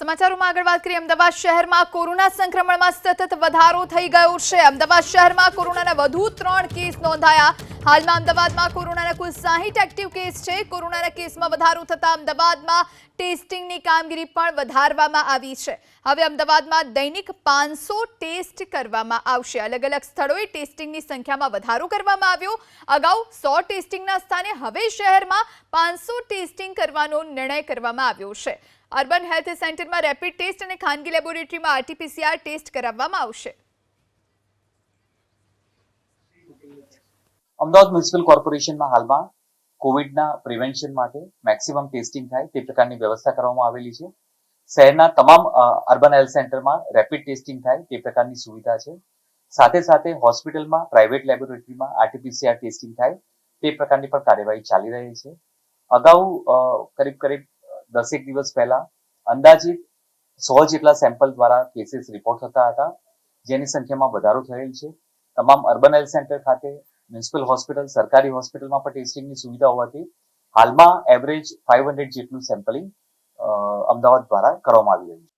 સમાચારોમાં આગળ વાત કરીએ. અમદાવાદ શહેરમાં કોરોના સંક્રમણમાં સતત વધારો થઈ ગયો છે. અમદાવાદ શહેરમાં કોરોનાના વધુ ત્રણ કેસ નોંધાયા. હાલમાં અમદાવાદમાં કોરોનાના કુલ સાહીઠ એક્ટિવ કેસ છે. કોરોનાના કેસમાં વધારો થતાં અમદાવાદમાં ટેસ્ટિંગની કામગીરી પણ વધારવામાં આવી છે. હવે અમદાવાદમાં દૈનિક પાંચસો ટેસ્ટ કરવામાં આવશે. અલગ અલગ સ્થળોએ ટેસ્ટિંગની સંખ્યામાં વધારો કરવામાં આવ્યો. અગાઉ સો ટેસ્ટિંગના સ્થાને, હવે શહેરમાં પાંચસો ટેસ્ટિંગ કરવાનો નિર્ણય કરવામાં આવ્યો છે. અર્બન હેલ્થ સેન્ટરમાં રેપિડ ટેસ્ટ અને ખાનગી લેબોરેટરીમાં આરટીપીસીઆર ટેસ્ટ કરાવવામાં આવશે. અમદાવાદ મ્યુનિસિપલ કોર્પોરેશનમાં હાલમાં કોવિડના પ્રિવેન્શન માટે મેક્સિમમ ટેસ્ટિંગ થાય તે પ્રકારની વ્યવસ્થા કરવામાં આવેલી છે. શહેરના તમામ અર્બન હેલ્થ સેન્ટરમાં રેપિડ ટેસ્ટિંગ થાય તે પ્રકારની સુવિધા છે. સાથે સાથે હોસ્પિટલમાં, પ્રાઇવેટ લેબોરેટરીમાં આરટીપીસીઆર ટેસ્ટિંગ થાય તે પ્રકારની પણ કાર્યવાહી ચાલી રહી છે. અગાઉ કરીબ કરીબ દસેક દિવસ પહેલા અંદાજિત સો જેટલા સેમ્પલ દ્વારા કેસીસ રિપોર્ટ થતા હતા. જેની સંખ્યામાં વધારો થયેલ છે. તમામ અર્બન હેલ્થ સેન્ટર ખાતે, મ્યુનિસિપલ હોસ્પિટલ, સરકારી હોસ્પિટલમાં પણ ટેસ્ટિંગની સુવિધા હોવાથી હાલમાં એવરેજ ફાઈવ હંડ્રેડ જેટલું સેમ્પલિંગ અમદાવાદ દ્વારા કરવામાં આવી રહ્યું છે.